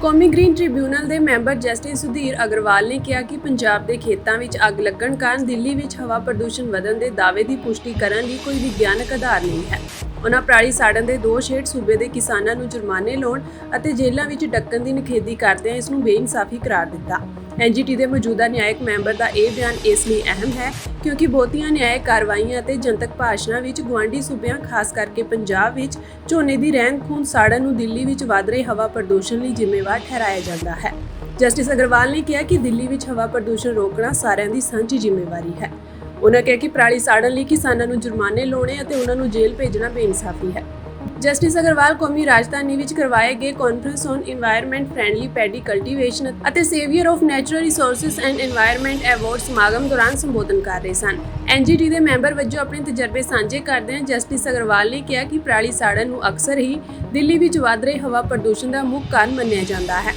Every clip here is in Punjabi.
ਕੌਮੀ ਗ੍ਰੀਨ ਟ੍ਰਿਬਿਊਨਲ ਦੇ ਮੈਂਬਰ ਜਸਟਿਸ ਸੁਧੀਰ ਅਗਰਵਾਲ ਨੇ ਕਿਹਾ ਕਿ ਪੰਜਾਬ ਦੇ ਖੇਤਾਂ ਵਿੱਚ ਅੱਗ ਲੱਗਣ ਕਾਰਨ ਦਿੱਲੀ ਵਿੱਚ ਹਵਾ ਪ੍ਰਦੂਸ਼ਣ ਵਧਣ ਦੇ ਦਾਅਵੇ ਦੀ ਪੁਸ਼ਟੀ ਕਰਨ ਲਈ ਕੋਈ ਵਿਗਿਆਨਕ ਆਧਾਰ ਨਹੀਂ ਹੈ। ਉਹਨਾਂ ਪਰਾਲੀ ਸਾੜਨ ਦੇ ਦੋਸ਼ ਹੇਠ ਸੂਬੇ ਦੇ ਕਿਸਾਨਾਂ ਨੂੰ ਜੁਰਮਾਨੇ ਲਾਉਣ ਅਤੇ ਜੇਲ੍ਹਾਂ ਵਿੱਚ ਡੱਕਣ ਦੀ ਨਿਖੇਧੀ ਕਰਦਿਆਂ ਇਸ ਨੂੰ ਬੇਇਨਸਾਫੀ ਕਰਾਰ ਦਿੱਤਾ। ਐਨਜੀਟੀ ਦੇ ਮੌਜੂਦਾ ਨਿਆਇਕ ਮੈਂਬਰ ਦਾ ਇਹ ਬਿਆਨ ਇਸ ਲਈ ਅਹਿਮ ਹੈ ਕਿਉਂਕਿ ਬਹੁਤੀਆਂ ਨਿਆਇਕ ਕਾਰਵਾਈਆਂ ਅਤੇ ਜਨਤਕ ਭਾਸ਼ਣਾਂ ਵਿੱਚ ਗੁਆਂਢੀ ਸੂਬਿਆਂ, ਖਾਸ ਕਰਕੇ ਪੰਜਾਬ ਵਿੱਚ ਝੋਨੇ ਦੀ ਰਹਿੰਦ ਖੂੰਦ ਸਾੜਨ ਨੂੰ ਦਿੱਲੀ ਵਿੱਚ ਵਧ ਰਹੇ ਹਵਾ ਪ੍ਰਦੂਸ਼ਣ ਲਈ ਜ਼ਿੰਮੇਵਾਰ ਠਹਿਰਾਇਆ ਜਾਂਦਾ ਹੈ। ਜਸਟਿਸ ਅਗਰਵਾਲ ਨੇ ਕਿਹਾ ਕਿ ਦਿੱਲੀ ਵਿੱਚ ਹਵਾ ਪ੍ਰਦੂਸ਼ਣ ਰੋਕਣਾ ਸਾਰਿਆਂ ਦੀ ਸਾਂਝੀ ਜ਼ਿੰਮੇਵਾਰੀ ਹੈ। ਉਹਨਾਂ ਕਿਹਾ ਕਿ ਪਰਾਲੀ ਸਾੜਨ ਲਈ ਕਿਸਾਨਾਂ ਨੂੰ ਜੁਰਮਾਨੇ ਲਾਉਣੇ ਅਤੇ ਉਹਨਾਂ ਨੂੰ ਜੇਲ੍ਹ ਭੇਜਣਾ ਬੇਇਨਸਾਫੀ ਹੈ। ਜਸਟਿਸ ਅਗਰਵਾਲ ਕੌਮੀ ਰਾਜਧਾਨੀ ਵਿੱਚ ਕਰਵਾਏ ਗਏ conference on environment friendly paddy cultivation ਅਤੇ saviour of natural resources and environment award ਸਮਾਗਮ ਦੌਰਾਨ ਸੰਬੋਧਨ ਕਰ ਰਹੇ ਸਨ। ਐਨਜੀਟੀ ਦੇ ਮੈਂਬਰ ਵਜੋਂ ਆਪਣੇ ਤਜਰਬੇ ਸਾਂਝੇ ਕਰਦੇ ਹਨ। ਜਸਟਿਸ ਅਗਰਵਾਲ ਨੇ ਕਿਹਾ ਕਿ ਪ੍ਰਾਲੀ ਸਾੜਨ ਨੂੰ ਅਕਸਰ ਹੀ ਦਿੱਲੀ ਵਿੱਚ ਵਧ ਰਹੇ ਹਵਾ ਪ੍ਰਦੂਸ਼ਣ ਦਾ ਮੁੱਖ ਕਾਰਨ ਮੰਨਿਆ ਜਾਂਦਾ ਹੈ।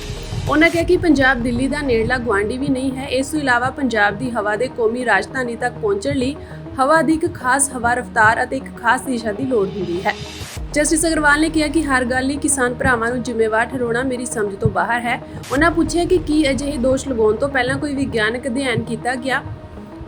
ਉਹਨਾਂ ਕਿਹਾ ਕਿ ਪੰਜਾਬ ਦਿੱਲੀ ਦਾ ਨੇੜਲਾ ਗਵਾਂਢੀ ਵੀ ਨਹੀਂ ਹੈ। ਇਸ ਤੋਂ ਇਲਾਵਾ ਪੰਜਾਬ ਦੀ ਹਵਾ ਦੇ ਕੌਮੀ ਰਾਜਧਾਨੀ ਤੱਕ ਪਹੁੰਚਣ ਲਈ ਹਵਾ ਦੀ ਇੱਕ ਖਾਸ ਹਵਾ ਰਫ਼ਤਾਰ ਅਤੇ ਇੱਕ ਖਾਸ ਦਿਸ਼ਾ ਦੀ ਲੋੜ ਹੁੰਦੀ ਹੈ। ਜਸਟਿਸ ਅਗਰਵਾਲ ਨੇ ਕਿਹਾ ਕਿ ਹਰ ਗੱਲ ਲਈ ਕਿਸਾਨ ਭਰਾਵਾਂ ਨੂੰ ਜ਼ਿੰਮੇਵਾਰ ਠਹਿਰਾਉਣਾ ਮੇਰੀ ਸਮਝ ਤੋਂ ਬਾਹਰ ਹੈ। ਉਹਨਾਂ ਪੁੱਛਿਆ ਕਿ ਕੀ ਅਜਿਹੇ ਦੋਸ਼ ਲਗਾਉਣ ਤੋਂ ਪਹਿਲਾਂ ਕੋਈ ਵਿਗਿਆਨਕ ਅਧਿਐਨ ਕੀਤਾ ਗਿਆ?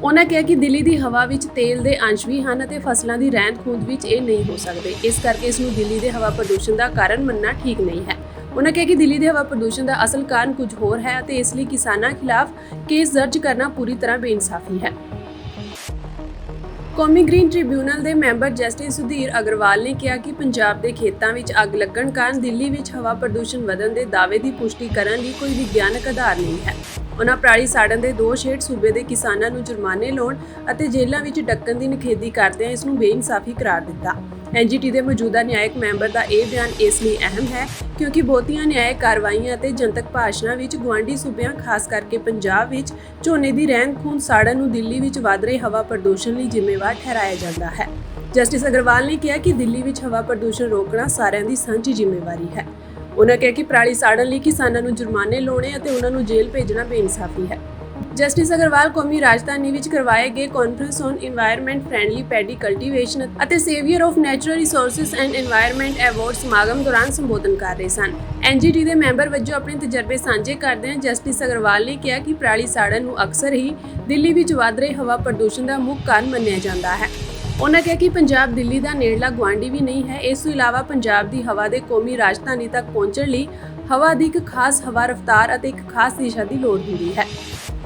ਉਹਨਾਂ ਕਿਹਾ ਕਿ ਦਿੱਲੀ ਦੀ ਹਵਾ ਵਿੱਚ ਤੇਲ ਦੇ ਅੰਸ਼ ਵੀ ਹਨ ਅਤੇ ਫਸਲਾਂ ਦੀ ਰਹਿੰਦ ਖੂੰਹਦ ਵਿੱਚ ਇਹ ਨਹੀਂ ਹੋ ਸਕਦੇ। ਇਸ ਕਰਕੇ ਇਸ ਨੂੰ ਦਿੱਲੀ ਦੇ ਹਵਾ ਪ੍ਰਦੂਸ਼ਣ ਦਾ ਕਾਰਨ ਮੰਨਣਾ ਠੀਕ ਨਹੀਂ ਹੈ। ਉਹਨਾਂ ਕਿਹਾ ਕਿ ਦਿੱਲੀ ਦੇ ਹਵਾ ਪ੍ਰਦੂਸ਼ਣ ਦਾ ਅਸਲ ਕਾਰਨ ਕੁਝ ਹੋਰ ਹੈ ਅਤੇ ਇਸ ਲਈ ਕਿਸਾਨਾਂ ਖਿਲਾਫ ਕੇਸ ਦਰਜ ਕਰਨਾ ਪੂਰੀ ਤਰ੍ਹਾਂ ਬੇਇਨਸਾਫੀ ਹੈ। ਕੌਮੀ ਗ੍ਰੀਨ ਟ੍ਰਿਬਿਊਨਲ ਦੇ ਮੈਂਬਰ ਜਸਟਿਸ ਸੁਧੀਰ ਅਗਰਵਾਲ ਨੇ ਕਿਹਾ ਕਿ ਪੰਜਾਬ ਦੇ ਖੇਤਾਂ ਵਿੱਚ ਅੱਗ ਲੱਗਣ ਕਾਰਨ ਦਿੱਲੀ ਵਿੱਚ ਹਵਾ ਪ੍ਰਦੂਸ਼ਣ ਵਧਣ ਦੇ ਦਾਅਵੇ ਦੀ ਪੁਸ਼ਟੀ ਕਰਨ ਲਈ ਕੋਈ ਵਿਗਿਆਨਕ ਆਧਾਰ ਨਹੀਂ ਹੈ। ਉਹਨਾਂ ਪਰਾਲੀ ਸਾੜਨ ਦੇ ਦੋਸ਼ ਹੇਠ ਸੂਬੇ ਦੇ ਕਿਸਾਨਾਂ ਨੂੰ ਜੁਰਮਾਨੇ ਲਾਉਣ ਅਤੇ ਜੇਲ੍ਹਾਂ ਵਿੱਚ ਡੱਕਣ ਦੀ ਨਿਖੇਧੀ ਕਰਦਿਆਂ ਇਸ ਨੂੰ ਬੇਇਨਸਾਫੀ ਕਰਾਰ ਦਿੱਤਾ। ਐਨਜੀਟੀ ਦੇ ਮੌਜੂਦਾ ਨਿਆਇਕ ਮੈਂਬਰ ਦਾ ਇਹ ਬਿਆਨ ਇਸ ਲਈ ਅਹਿਮ ਹੈ ਕਿਉਂਕਿ ਬਹੁਤੀਆਂ ਨਿਆਇਕ ਕਾਰਵਾਈਆਂ ਅਤੇ ਜਨਤਕ ਭਾਸ਼ਣਾਂ ਵਿੱਚ ਗੁਆਂਢੀ ਸੂਬਿਆਂ, ਖਾਸ ਕਰਕੇ ਪੰਜਾਬ ਵਿੱਚ ਝੋਨੇ ਦੀ ਰਹਿੰਦ ਖੂੰਹਦ ਸਾੜਨ ਨੂੰ ਦਿੱਲੀ ਵਿੱਚ ਵਧ ਰਹੇ ਹਵਾ ਪ੍ਰਦੂਸ਼ਣ ਲਈ ਜ਼ਿੰਮੇਵਾਰ ਠਹਿਰਾਇਆ ਜਾਂਦਾ ਹੈ। ਜਸਟਿਸ ਅਗਰਵਾਲ ਨੇ ਕਿਹਾ ਕਿ ਦਿੱਲੀ ਵਿੱਚ ਹਵਾ ਪ੍ਰਦੂਸ਼ਣ ਰੋਕਣਾ ਸਾਰਿਆਂ ਦੀ ਸਾਂਝੀ ਜ਼ਿੰਮੇਵਾਰੀ ਹੈ। ਉਹਨਾਂ ਕਿਹਾ ਕਿ ਪਰਾਲੀ ਸਾੜਨ ਲਈ ਕਿਸਾਨਾਂ ਨੂੰ ਜੁਰਮਾਨੇ ਲਾਉਣੇ ਅਤੇ ਉਹਨਾਂ ਨੂੰ ਜੇਲ੍ਹ ਭੇਜਣਾ ਬੇਇਨਸਾਫੀ ਹੈ। ਜਸਟਿਸ ਅਗਰਵਾਲ ਕੌਮੀ ਰਾਜਧਾਨੀ ਵਿੱਚ ਕਰਵਾਏ ਗਏ conference on environment friendly paddy cultivation ਅਤੇ saviour of natural resources and environment award ਸਮਾਗਮ ਦੌਰਾਨ ਸੰਬੋਧਨ ਕਰ ਰਹੇ ਸਨ। ਐਨਜੀਟੀ ਦੇ ਮੈਂਬਰ ਵਜੋਂ ਆਪਣੇ ਤਜਰਬੇ ਸਾਂਝੇ ਕਰਦੇ ਹਨ। ਜਸਟਿਸ ਅਗਰਵਾਲ ਨੇ ਕਿਹਾ ਕਿ ਪ੍ਰਾਲੀ ਸਾੜਨ ਨੂੰ ਅਕਸਰ ਹੀ ਦਿੱਲੀ ਵਿੱਚ ਵਧ ਰਹੇ ਹਵਾ ਪ੍ਰਦੂਸ਼ਣ ਦਾ ਮੁੱਖ ਕਾਰਨ ਮੰਨਿਆ ਜਾਂਦਾ ਹੈ। ਉਹਨਾਂ ਕਿਹਾ ਕਿ ਪੰਜਾਬ ਦਿੱਲੀ ਦਾ ਨੇੜਲਾ ਗਵਾਂਢੀ ਵੀ ਨਹੀਂ ਹੈ। ਇਸ ਤੋਂ ਇਲਾਵਾ ਪੰਜਾਬ ਦੀ ਹਵਾ ਦੇ ਕੌਮੀ ਰਾਜਧਾਨੀ ਤੱਕ ਪਹੁੰਚਣ ਲਈ ਹਵਾ ਦੀ ਇੱਕ ਖਾਸ ਹਵਾ ਰਫ਼ਤਾਰ ਅਤੇ ਇੱਕ ਖਾਸ ਦਿਸ਼ਾ ਦੀ ਲੋੜ ਹੁੰਦੀ ਹੈ।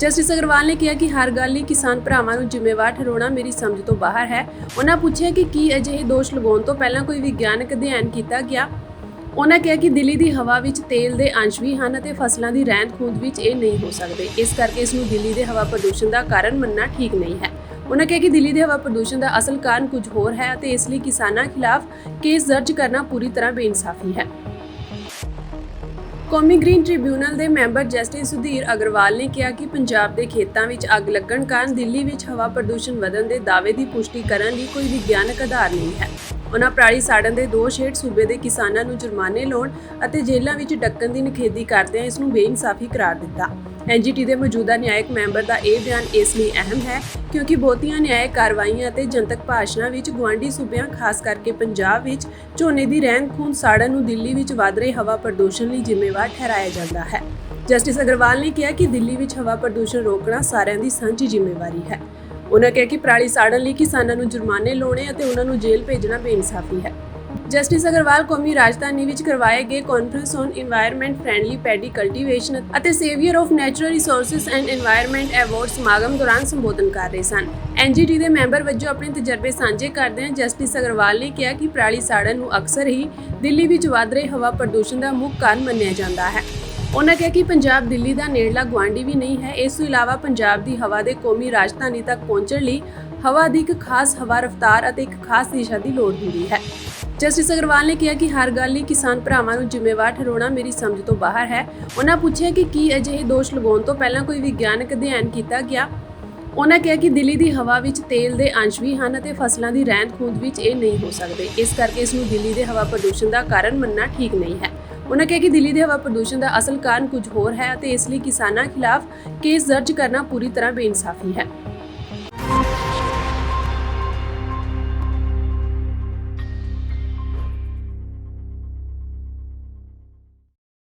ਜਸਟਿਸ ਅਗਰਵਾਲ ਨੇ ਕਿਹਾ ਕਿ ਹਰ ਗੱਲ ਲਈ ਕਿਸਾਨ ਭਰਾਵਾਂ ਨੂੰ ਜ਼ਿੰਮੇਵਾਰ ਠਹਿਰਾਉਣਾ ਮੇਰੀ ਸਮਝ ਤੋਂ ਬਾਹਰ ਹੈ। ਉਹਨਾਂ ਪੁੱਛਿਆ ਕਿ ਕੀ ਅਜਿਹੇ ਦੋਸ਼ ਲਗਾਉਣ ਤੋਂ ਪਹਿਲਾਂ ਕੋਈ ਵਿਗਿਆਨਕ ਅਧਿਐਨ ਕੀਤਾ ਗਿਆ? ਉਹਨਾਂ ਕਿਹਾ ਕਿ ਦਿੱਲੀ ਦੀ ਹਵਾ ਵਿੱਚ ਤੇਲ ਦੇ ਅੰਸ਼ ਵੀ ਹਨ ਅਤੇ ਫਸਲਾਂ ਦੀ ਰਹਿੰਦ ਖੂੰਹਦ ਵਿੱਚ ਇਹ ਨਹੀਂ ਹੋ ਸਕਦੇ। ਇਸ ਕਰਕੇ ਇਸ ਨੂੰ ਦਿੱਲੀ ਦੇ ਹਵਾ ਪ੍ਰਦੂਸ਼ਣ ਦਾ ਕਾਰਨ ਮੰਨਣਾ ਠੀਕ ਨਹੀਂ ਹੈ। ਉਹਨਾਂ ਕਿਹਾ ਕਿ ਦਿੱਲੀ ਦੇ ਹਵਾ ਪ੍ਰਦੂਸ਼ਣ ਦਾ ਅਸਲ ਕਾਰਨ ਕੁਝ ਹੋਰ ਹੈ ਅਤੇ ਇਸ ਲਈ ਕਿਸਾਨਾਂ ਖਿਲਾਫ ਕੇਸ ਦਰਜ ਕਰਨਾ ਪੂਰੀ ਤਰ੍ਹਾਂ ਬੇਇਨਸਾਫੀ ਹੈ। ਕੌਮੀ ਗ੍ਰੀਨ ਟ੍ਰਿਬਿਊਨਲ ਦੇ ਮੈਂਬਰ ਜਸਟਿਸ ਸੁਧੀਰ ਅਗਰਵਾਲ ਨੇ ਕਿਹਾ ਕਿ ਪੰਜਾਬ ਦੇ ਖੇਤਾਂ ਵਿੱਚ ਅੱਗ ਲੱਗਣ ਕਾਰਨ ਦਿੱਲੀ ਵਿੱਚ ਹਵਾ ਪ੍ਰਦੂਸ਼ਣ ਵਧਣ ਦੇ ਦਾਅਵੇ ਦੀ ਪੁਸ਼ਟੀ ਕਰਨ ਲਈ ਕੋਈ ਵਿਗਿਆਨਕ ਆਧਾਰ ਨਹੀਂ ਹੈ। ਉਹਨਾਂ ਪਰਾਲੀ ਸਾੜਨ ਦੇ ਦੋਸ਼ ਹੇਠ ਸੂਬੇ ਦੇ ਕਿਸਾਨਾਂ ਨੂੰ ਜੁਰਮਾਨੇ ਲਾਉਣ ਅਤੇ ਜੇਲ੍ਹਾਂ ਵਿੱਚ ਡੱਕਣ ਦੀ ਨਿਖੇਧੀ ਕਰਦਿਆਂ ਇਸ ਨੂੰ ਬੇਇਨਸਾਫੀ ਕਰਾਰ ਦਿੱਤਾ। ਐਨਜੀਟੀ ਦੇ ਮੌਜੂਦਾ ਨਿਆਇਕ ਮੈਂਬਰ ਦਾ ਇਹ ਬਿਆਨ ਇਸ ਲਈ ਅਹਿਮ ਹੈ ਕਿਉਂਕਿ ਬਹੁਤੀਆਂ ਨਿਆਇਕ ਕਾਰਵਾਈਆਂ ਅਤੇ ਜਨਤਕ ਭਾਸ਼ਣਾਂ ਵਿੱਚ ਗੁਆਂਢੀ ਸੂਬਿਆਂ ਖਾਸ ਕਰਕੇ ਪੰਜਾਬ ਵਿੱਚ ਝੋਨੇ ਦੀ ਰਹਿੰਦ ਖੂੰਹਦ ਦੇ ਸਾੜਨ ਨੂੰ ਮੌਜੂਦਾ ਨਿਆਇਕ ਮੈਂਬਰ ਦਾ ਇਹ ਬਿਆਨ ਇਸ ਲਈ ਅਹਿਮ ਹੈ ਕਿਉਂਕਿ ਬਹੁਤੀਆਂ ਨਿਆਇਕ ਕਾਰਵਾਈਆਂ ਅਤੇ ਜਨਤਕ ਭਾਸ਼ਣਾਂ ਵਿੱਚ ਗੁਆਂਢੀ ਸੂਬਿਆਂ, ਖਾਸ ਕਰਕੇ ਪੰਜਾਬ ਵਿੱਚ ਝੋਨੇ ਦੀ ਰਹਿੰਦ ਖੂੰਹਦ ਸਾੜਨ ਨੂੰ ਦਿੱਲੀ ਵਿੱਚ ਵਧ ਰਹੇ ਹਵਾ ਪ੍ਰਦੂਸ਼ਣ ਲਈ ਜ਼ਿੰਮੇਵਾਰ ਠਹਿਰਾਇਆ ਜਾਂਦਾ ਹੈ। ਜਸਟਿਸ ਅਗਰਵਾਲ ਨੇ ਕਿਹਾ ਕਿ ਦਿੱਲੀ ਵਿੱਚ ਹਵਾ ਪ੍ਰਦੂਸ਼ਣ ਰੋਕਣਾ ਸਾਰਿਆਂ ਦੀ ਸਾਂਝੀ ਜ਼ਿੰਮੇਵਾਰੀ ਹੈ। ਉਹਨਾਂ ਕਿਹਾ ਕਿ ਪਰਾਲੀ ਸਾੜਨ ਲਈ ਕਿਸਾਨਾਂ ਨੂੰ ਜੁਰਮਾਨੇ ਲਾਉਣੇ ਅਤੇ ਉਹਨਾਂ ਨੂੰ ਜੇਲ੍ਹ ਭੇਜਣਾ ਬੇਇਨਸਾਫੀ ਹੈ। ਜਸਟਿਸ ਅਗਰਵਾਲ ਕੌਮੀ ਰਾਜਧਾਨੀ ਵਿੱਚ ਕਰਵਾਏ ਗਏ conference on environment friendly paddy cultivation ਅਤੇ saviour of natural resources and environment award ਸਮਾਗਮ ਦੌਰਾਨ ਸੰਬੋਧਨ ਕਰ ਰਹੇ ਸਨ। ਐਨਜੀਟੀ ਦੇ ਮੈਂਬਰ ਵੱਜੋਂ ਆਪਣੇ ਤਜਰਬੇ ਸਾਂਝੇ ਕਰਦੇ ਹਨ। ਜਸਟਿਸ ਅਗਰਵਾਲ ਨੇ ਕਿਹਾ ਕਿ ਪ੍ਰਾਲੀ ਸਾੜਨ ਨੂੰ ਅਕਸਰ ਹੀ ਦਿੱਲੀ ਵਿੱਚ ਵਧ ਰਹੇ ਹਵਾ ਪ੍ਰਦੂਸ਼ਣ ਦਾ ਮੁੱਖ ਕਾਰਨ ਮੰਨਿਆ ਜਾਂਦਾ ਹੈ। ਉਹਨਾਂ ਕਿਹਾ ਕਿ ਪੰਜਾਬ ਦਿੱਲੀ ਦਾ ਨੇੜਲਾ ਗਵਾਂਢੀ ਵੀ ਨਹੀਂ ਹੈ। ਇਸ ਤੋਂ ਇਲਾਵਾ ਪੰਜਾਬ ਦੀ ਹਵਾ ਦੇ ਕੌਮੀ ਰਾਜਧਾਨੀ ਤੱਕ ਪਹੁੰਚਣ ਲਈ ਹਵਾ ਦੀ ਇੱਕ ਖਾਸ ਹਵਾ ਰਫ਼ਤਾਰ ਅਤੇ ਇੱਕ ਖਾਸ ਦਿਸ਼ਾ ਦੀ ਲੋੜ ਹੁੰਦੀ ਹੈ। ਜਸਟਿਸ ਅਗਰਵਾਲ ਨੇ ਕਿਹਾ ਕਿ ਹਰ ਗੱਲ ਲਈ ਕਿਸਾਨ ਭਰਾਵਾਂ ਨੂੰ ਜ਼ਿੰਮੇਵਾਰ ਠਹਿਰਾਉਣਾ ਮੇਰੀ ਸਮਝ ਤੋਂ ਬਾਹਰ ਹੈ। ਉਹਨਾਂ ਪੁੱਛਿਆ ਕਿ ਕੀ ਅਜਿਹੇ ਦੋਸ਼ ਲਗਾਉਣ ਤੋਂ ਪਹਿਲਾਂ ਕੋਈ ਵਿਗਿਆਨਕ ਅਧਿਐਨ ਕੀਤਾ ਗਿਆ? ਉਹਨਾਂ ਕਿਹਾ ਕਿ ਦਿੱਲੀ ਦੀ ਹਵਾ ਵਿੱਚ ਤੇਲ ਦੇ ਅੰਸ਼ ਵੀ ਹਨ ਅਤੇ ਫਸਲਾਂ ਦੀ ਰਹਿੰਦ ਖੂੰਹਦ ਵਿੱਚ ਇਹ ਨਹੀਂ ਹੋ ਸਕਦੇ। ਇਸ ਕਰਕੇ ਇਸ ਨੂੰ ਦਿੱਲੀ ਦੇ ਹਵਾ ਪ੍ਰਦੂਸ਼ਣ ਦਾ ਕਾਰਨ ਮੰਨਣਾ ਠੀਕ ਨਹੀਂ ਹੈ। ਉਹਨਾਂ ਕਿਹਾ ਕਿ ਦਿੱਲੀ ਦੇ ਹਵਾ ਪ੍ਰਦੂਸ਼ਣ ਦਾ ਅਸਲ ਕਾਰਨ ਕੁਝ ਹੋਰ ਹੈ ਅਤੇ ਇਸ ਲਈ ਕਿਸਾਨਾਂ ਖਿਲਾਫ ਕੇਸ ਦਰਜ ਕਰਨਾ ਪੂਰੀ ਤਰ੍ਹਾਂ ਬੇਇਨਸਾਫੀ ਹੈ।